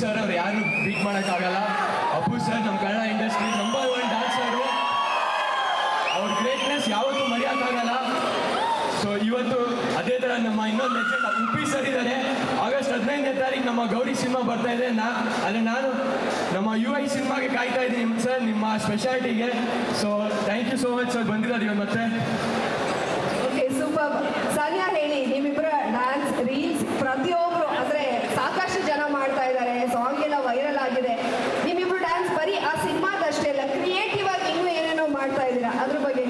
Sir ಅವ್ರು ಯಾರು beet ಮಾಡೋಕ್ಕಾಗಲ್ಲ ಅಪ್ಪು ಸರ್ ನಮ್ಮ Kannada industry number one dancer ಅವ್ರ. ಗ್ರೇಟ್ನೆಸ್ ಯಾವತ್ತೂ ಆಗಲ್ಲ. ಸೊ ಇವತ್ತು ಅದೇ ತರ ನಮ್ಮ ಇನ್ನೊಂದು ಲೆಕ್ಚರ್ ಉಪ್ಪಿ ಸರ್ ಇದ್ದಾರೆ ಆಗಸ್ಟ್ ಹದಿನೈದನೇ ತಾರೀಕು ನಮ್ಮ ಗೌರಿ ಸಿನಿಮಾ ಬರ್ತಾ ಇದೆ. ನಾ ಅದೇ ನಾನು ನಮ್ಮ ಯು ಐ ಸಿನಿಮಾಗೆ ಕಾಯ್ತಾ ಇದ್ದೀನಿ ಸರ್ ನಿಮ್ಮ ಸ್ಪೆಷಾಲಿಟಿಗೆ so thank you so much sir ಬಂದಿದ್ದಾರೆ ಇವತ್ತು ಮತ್ತೆ. ಸೂಪರ್ ಸಾನಿಯಾ ಹೇಳಿ ಆಗ್ತಾ ಅದ್ರ ಬಗ್ಗೆ